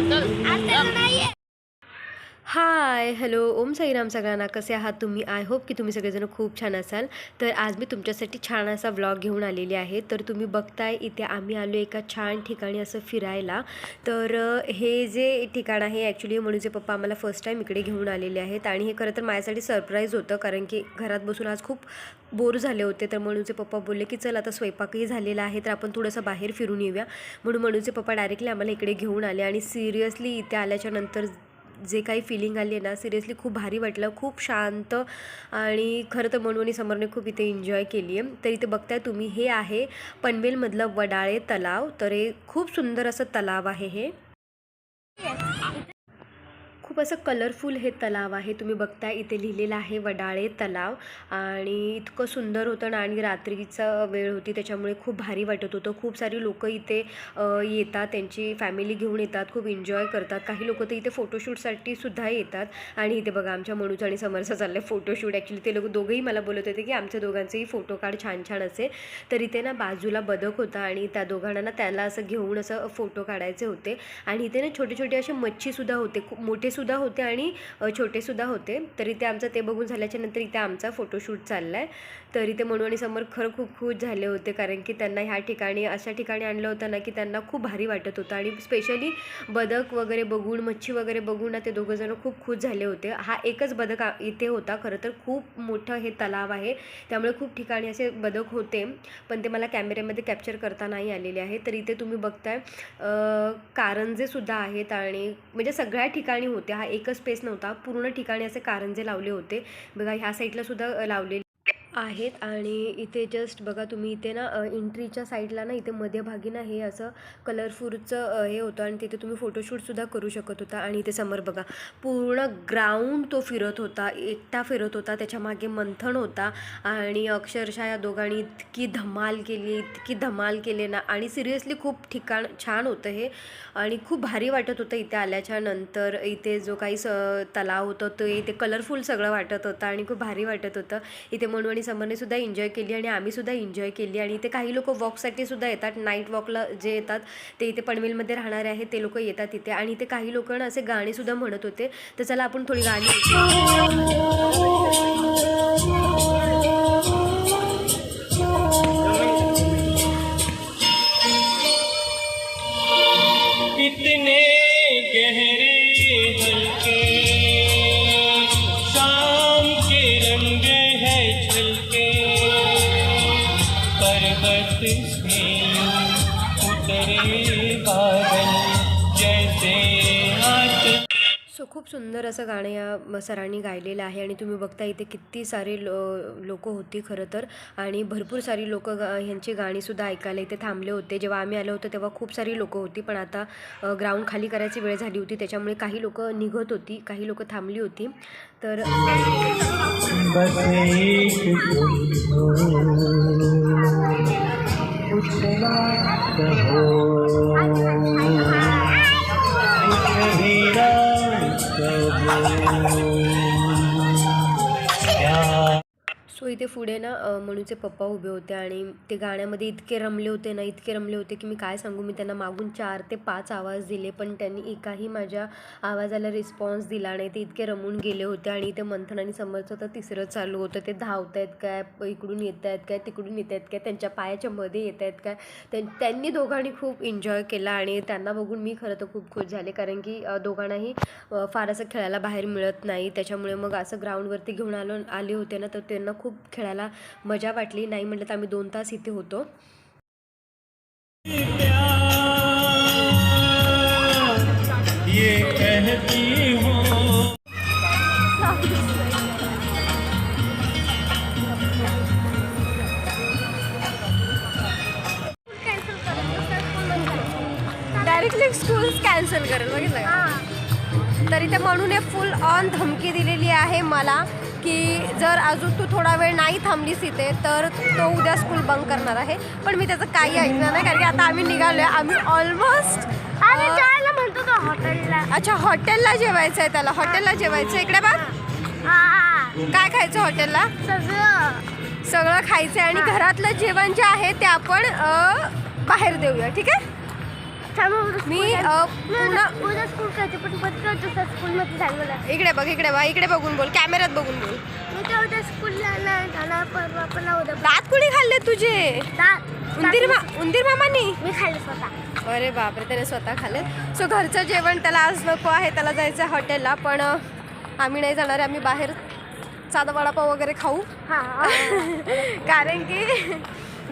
dale. Hi hello Om Sairam सगळ्यांना. कसे आहात तुम्ही? आय होप की तुम्ही सगळेजण खूप छान असाल. तर आज मी तुमच्यासाठी छान असा व्लॉग घेऊन आलेली आहे. तर तुम्ही बघताय इथे आम्ही आलो एका छान ठिकाणी असं फिरायला. तर हे जे ठिकाण आहे ॲक्च्युली म्हणूचे पप्पा आम्हाला फर्स्ट टाईम इकडे घेऊन आलेले आहेत. आणि हे खरं तर माझ्यासाठी सरप्राईज होतं कारण की घरात बसून आज खूप बोर झाले होते. तर म्हणूचे पप्पा बोलले की चल आता स्वयंपाकही झालेला आहे तर आपण थोडंसं बाहेर फिरून येऊया. म्हणून म्हणूचे पप्पा डायरेक्टली आम्हाला इकडे घेऊन आले. आणि सिरियसली इथे आल्याच्यानंतर जे काही फिलिंग आली आहे ना सिरियसली खूप भारी वाटलं. खूप शांत आणि खरं तर म्हणून समरने खूप इथे एन्जॉय केली आहे तर इथे बघताय तुम्ही हे आहे पनवेलमधलं वडाळे तलाव. तर हे खूप सुंदर असं तलाव आहे हे. खूप असं कलरफुल हे तलाव आहे. तुम्ही बघताय इथे लिहिलेलं आहे वडाळे तलाव. आणि इतकं सुंदर होतं ना आणि रात्रीचा वेळ होती त्याच्यामुळे खूप भारी वाटत होतं. खूप सारी लोकं इथे येतात त्यांची फॅमिली घेऊन येतात खूप एन्जॉय करतात. काही लोक तर इथे फोटोशूटसाठी सुद्धा येतात. आणि इथे बघा आमच्या मनूचं आणि समरचं चाललं आहे फोटोशूट ॲक्च्युली ते लोक दोघंही मला बोलत होते की आमच्या दोघांचेही फोटो काढ छान छान असे. तर इथे ना बाजूला बदक होता आणि त्या दोघांना ना त्याला असं घेऊन असं फोटो काढायचे होते. आणि इथे ना छोटे छोटे असे मच्छीसुद्धा होते. खूप सुद्धा होते आणि छोटेसुद्धा होते. तर इथे आमचं ते बघून झाल्याच्यानंतर इथे आमचा फोटोशूट चालला आहे तर इथे म्हणून आणि समोर खरं खूप खुश झाले होते कारण की त्यांना ह्या ठिकाणी अशा ठिकाणी आणलं होतं ना की त्यांना खूप भारी वाटत होतं. आणि स्पेशली बदक वगैरे बघून मच्छी वगैरे बघून ना ते दोघंजणं खूप खुश झाले होते. हा एकच बदक इथे होता. खरं तर खूप मोठं हे तलाव आहे. त्यामुळे खूप ठिकाणी असे बदक होते. पण ते मला कॅमेऱ्यामध्ये कॅप्चर करता नाही आलेले आहे. तर इथे तुम्ही बघताय कारंजेसुद्धा आहेत आणि म्हणजे सगळ्या ठिकाणी होते हा एकच स्पेस नव्हता. पूर्ण ठिकाणी असे कारंजे लावले होते. बघा ह्या साईडला सुद्धा लावले लावलेले आहेत आणि इथे जस्ट बघा तुम्ही इथे ना एंट्रीच्या साईडला ना इथे मध्यभागी ना हे असं कलरफुलचं हे होतं आणि तिथे तुम्ही फोटोशूटसुद्धा करू शकत होता आणि इथे समोर बघा पूर्ण ग्राउंड तो फिरत होता एकटा फिरत होता त्याच्यामागे मंथन होता आणि अक्षरशः या दोघांनी इतकी धमाल केली इतकी धमाल केली ना आणि सिरियसली खूप ठिकाण छान होतं हे आणि खूप भारी वाटत होतं इथे आल्याच्यानंतर. इथे जो काही स तलाव होतं ते इथे कलरफुल सगळं वाटत होतं आणि खूप भारी वाटत होतं. इथे म्हणून समरने सुद्धा एन्जॉय केली आणि आम्ही सुद्धा एन्जॉय केली. आणि इथे काही लोक वॉकसाठी सुद्धा येतात. नाईट वॉकला जे येतात ते इथे पनवेलमध्ये राहणारे आहेत. ते लोक येतात इथे. आणि इथे काही लोक असे गाणेसुद्धा म्हणत होते. तर चला आपण थोडी गाणी इतने गहरे खूप सुंदर असं गाणं या सरांनी गायलेलं आहे आणि तुम्ही बघता इथे किती सारे लो लोकं होती खरं तर आणि भरपूर सारी लोक ह्यांची गाणीसुद्धा ऐकायला इथे थांबले होते जेव्हा आम्ही आलो होतो तेव्हा खूप सारी लोकं होती पण आता ग्राउंड खाली करायची वेळ झाली होती त्याच्यामुळे काही लोकं निघत होती काही लोक थांबली होती तर 嗯。सो इथे पुढे ना मनूचे पप्पा उभे होते आणि ते गाण्यामध्ये इतके रमले होते ना इतके रमले होते की मी काय सांगू? मी त्यांना मागून चार ते पाच आवाज दिले पण त्यांनी एकाही माझ्या आवाजाला रिस्पॉन्स दिला नाही. ते इतके रमून गेले होते आणि इथे मंथन आणि समर्थ तर तिसरं चालू होतं. ते धावत आहेत काय? इकडून येत आहेत काय? तिकडून येत आहेत काय? त्यांच्या पायाच्या मध्ये येत आहेत काय? त्यां त्यांनी दोघांनी खूप एन्जॉय केला आणि त्यांना बघून मी खरं तर खूप खुश झाले. कारण की दोघांनाही फार असं खेळायला बाहेर मिळत नाही. त्याच्यामुळे मग असं ग्राउंडवरती घेऊन आलो आले होते ना तर त्यांना खूप खेळायला मजा वाटली. नाही म्हटलं तर आम्ही दोन तास इथे होतो. प्यार ये कहती हूँ डायरेक्टली स्कूल्स कॅन्सल करेल बघितलं तरी ते म्हणून फुल ऑन धमकी दिलेली आहे मला. की जर अजून तू थोडा वेळ नाही थांबलीस इथे तर तो उद्या स्कूल बंक करणार आहे. पण मी त्याचं काही ऐकलं नाही कारण की आता आम्ही निघालो आहे आम्ही ऑलमोस्ट आम्ही जायला म्हणतो तो हॉटेलला अच्छा हॉटेलला जेवायचं आहे त्याला. हॉटेलला जेवायचं आहे. इकडे बघ. काय खायचं हॉटेलला सगळं. सगळं खायचं आहे आणि घरातलं जेवण जे आहे ते आपण बाहेर देऊया ठीक आहे? मी उद्या स्कूल करायची पण बदल दुसऱ्या स्कूलमध्ये मला इकडे बघ इकडे बघ इकडे बघून बोल कॅमेऱ्यात बघून बोल. मी तर उद्या स्कूलला जाणार परवा पण उद्या दात कुणी खाल्ले तुझे? दा- उंदीर मा उंदीर मामानी? मी खाल्ली स्वतः. अरे बापरे त्याने स्वतः खाल्ले. सो घरचं जेवण त्याला आज नको आहे त्याला जायचं आहे हॉटेलला पण आम्ही नाही जाणार आम्ही बाहेर साधा वडापाव वगैरे खाऊ. हा. कारण की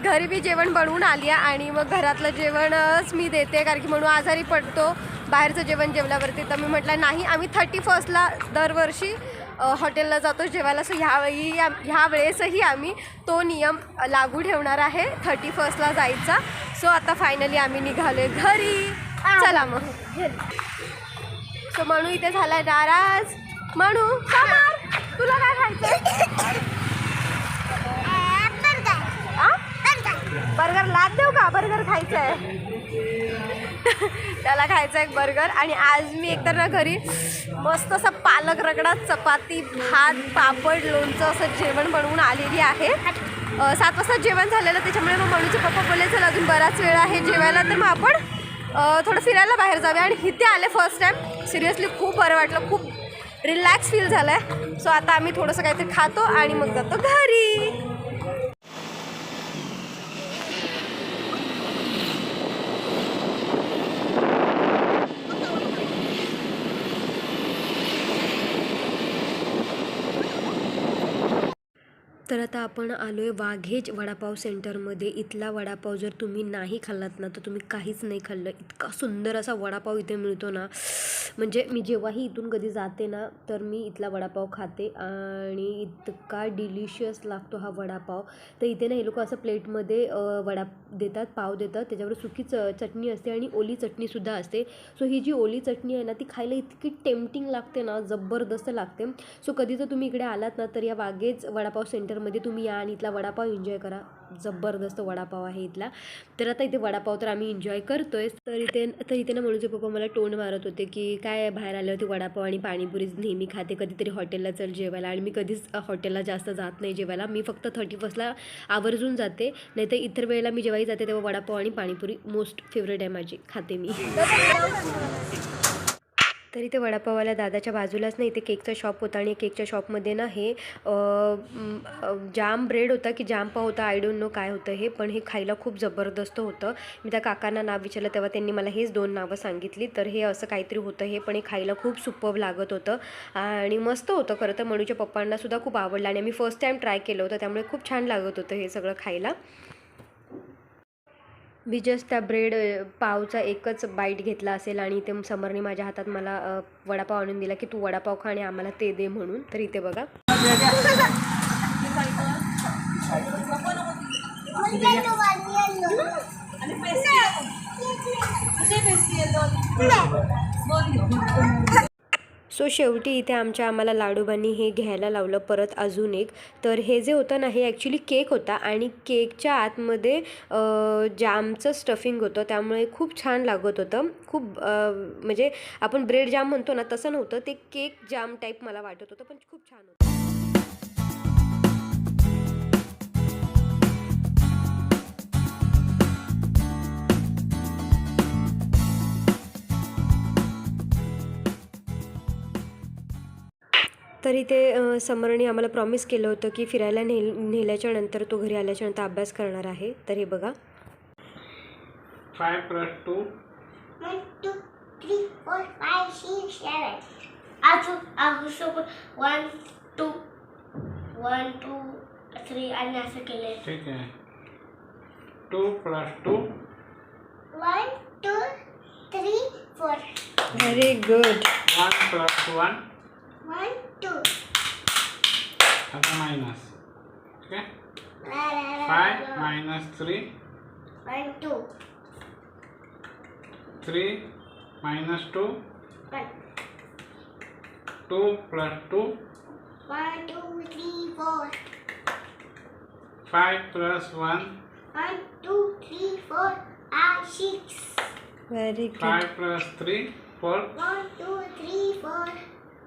घरी मी जेवण बनवून आली आहे आणि मग घरातलं जेवणच मी देते कारण की म्हणून आजारी पडतो बाहेरचं जेवण जेवल्यावरती. तर मी म्हटलं नाही आम्ही थर्टी फर्स्टला दरवर्षी हॉटेलला जातो जेवायला. सो ह्यावेळी ह्या वेळेसही आम्ही तो नियम लागू ठेवणार आहे थर्टी फर्स्टला जायचा. सो आता फायनली आम्ही निघाले घरी. चला मग. सो म्हणू इथे झालाय नाराज. म्हणू? तुला काय खायचं बर्गर खायचं आहे त्याला खायचं आहे बर्गर आणि आज मी एकतर ना घरी मस्त असं पालक रगडा चपाती भात पापड लोणचं असं जेवण बनवून आलेली आहे. सात वाजता जेवण झालेलं त्याच्यामुळे मग मनूचे पप्पा बोलले चल अजून बराच वेळ आहे जेवायला तर मग आपण थोडं फिरायला बाहेर जाऊया. आणि इथे आले फर्स्ट टाईम सिरियसली खूप बरं वाटलं. खूप रिलॅक्स फील झालं आहे सो आता आम्ही थोडंसं काहीतरी खातो आणि मग जातो घरी. तर आता आपण आलो आहे वाघेज वडापाव सेंटरमध्ये. इथला वडापाव जर तुम्ही नाही खाल्लात ना तर तुम्ही काहीच नाही खाल्लं. इतका सुंदर असा वडापाव इथे मिळतो ना. म्हणजे मी जेव्हाही इथून कधी जाते ना तर मी इथला वडापाव खाते आणि इतका डिलिशियस लागतो हा वडापाव. तर इथे ना हे लोक असं प्लेटमध्ये वडा देतात पाव देतात. त्याच्यावर सुकी च चटणी असते आणि ओली चटणीसुद्धा असते. सो ही जी ओली चटणी आहे ना ती खायला इतकी टेम्पटिंग लागते ना जबरदस्त लागते. सो कधी जर तुम्ही इकडे आलात ना तर या वाघेज वडापाव सेंटर मध्ये तुम्ही या आणि इथला वडापाव एन्जॉय करा. जबरदस्त वडापाव आहे इथला. तर आता इथे वडापाव तर आम्ही एन्जॉय करतोय. तर इथे तर इथे ना म्हणूचे पप्पा मला टोंड मारत होते की काय बाहेर आल्यावरती वडापाव आणि पाणीपुरीच नेहमी खाते कधीतरी हॉटेलला चल जेवायला. आणि मी कधीच हॉटेलला जास्त जात नाही जेवायला. मी फक्त थर्टी फर्स्टला आवर्जून जाते. नाही तर इतर वेळेला मी जेव्हाही जाते तेव्हा वडापाव आणि पाणीपुरी मोस्ट फेवरेट आहे माझी. खाते मी. तर इथे वडापाववाल्या दादाच्या बाजूलाच ना इथे केकचं शॉप होता आणि केकच्या शॉपमध्ये ना हे जाम ब्रेड होता की जाम पाव होता आय डोंट नो काय होतं हे पण हे खायला खूप जबरदस्त होतं. मी त्या काकांना नाव विचारलं तेव्हा त्यांनी मला हेच दोन नावं सांगितली. तर हे असं काहीतरी होतं हे पण हे खायला खूप सुपब लागत होतं. आणि मस्त होतं खरं तर. मनूच्या पप्पांनासुद्धा खूप आवडलं आणि मी फर्स्ट टाईम ट्राय केलं होतं त्यामुळे खूप छान लागत होतं हे सगळं खायला. मी जस्ट त्या ब्रेड पावचा एकच बाईट घेतला असेल आणि इथे समरने माझ्या हातात मला वडापाव आणून दिला की तू वडापाव खा आणि आम्हाला ते दे म्हणून. तर इथे बघा. सो शेवटी इथे आमच्या आम्हाला लाडूबांनी हे घ्यायला लावलं परत अजून एक. तर हे जे होतं ना हे ॲक्च्युली केक होता आणि केकच्या आतमध्ये जामचं स्टफिंग होतं त्यामुळे खूप छान लागत होतं. खूप म्हणजे आपण ब्रेड जाम म्हणतो ना तसं नव्हतं. ते केक जाम टाईप मला वाटत होतं पण खूप छान होतं. तर इथे अ, समरने आम्हाला प्रॉमिस केलं होतं की फिरायला नेल नेल्याच्या नंतर तो घरी आल्याच्यानंतर अभ्यास करणार आहे. तर हे बघा. Five plus two one, two, one, two, three, आणि असं. ठीक आहे two plus two four. Very good one plus one two. आता मायनस ठीक आहे five minus three One, two. Three minus two One. Two plus two One, two, three, four. Five plus one One, two, three, four, five, six. Very five good plus three four One, two, three, four,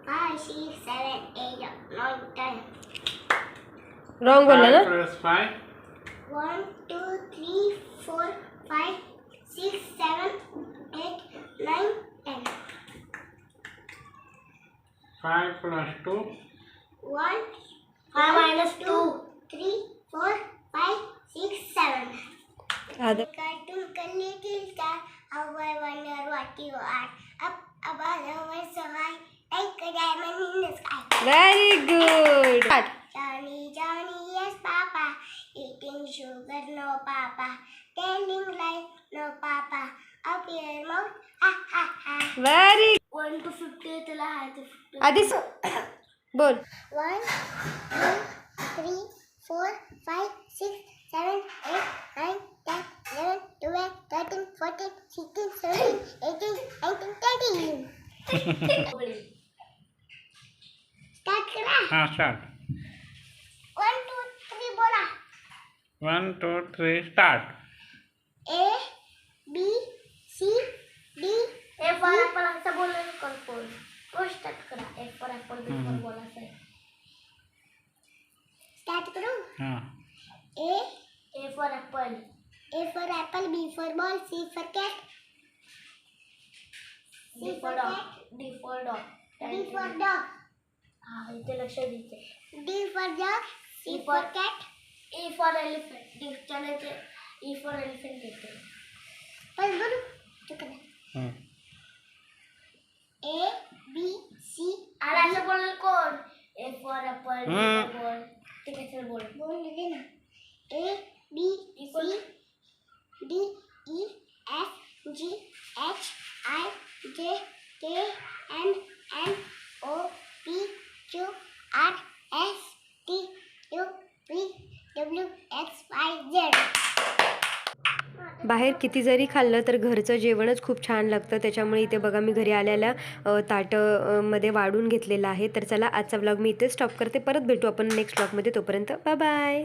five, six, seven, eight, nine, ten. Wrong বললে Five five. One, two, three, four, five, six, seven, eight, nine, ten. Five plus two. One. Five minus two. Three, four, five, six, seven. Other. Cartoon करने के लिए our wonder what you are. Up above the way so high. Very good. Johnny, Johnny, yes, Papa. Eating sugar, no, Papa. Telling light, no, Papa. Up your mouth, ha, ha, ha. Very good. 1 to 50 till I had to 50. Adisu. Bol. 1, 2, 3, 4, 5, 6, 7, 8, 9, 10, 11, 12, 13, 14, 16, 17, 18, 19, 20. हां start बोला. One two three start A, B, C, D. A for apple असं बोलायला करतो. तो start करा. B for हम्म. ball असं. Start करू. हां A. A for apple. A for apple. B for ball. C for cat. D for dog. D for dog. D for dog. हा इथे लक्ष द्यायचं D for dog. C for cat. E for elephant. D च्या E for elephant येते पण बोलू तिकडे हं. A B C आणि असं बोललं कोण A for apple. B हम्म. for ball. ते कसं बोल बोल ना A B C D E F G H I J K L M O R S T U V W X Y Z. बाहेर किती जरी खाल्लं तर घरचं जेवणच खूप छान लागतं. त्याच्यामुळे इथे बघा मी घरी आल्याला ताटमध्ये ताटं मध्ये वाढून घेतलेलं आहे. तर चला आजचा व्लॉग मी इथे स्टॉप करते. परत भेटू आपण नेक्स्ट व्लॉगमध्ये तोपर्यंत बाय बाय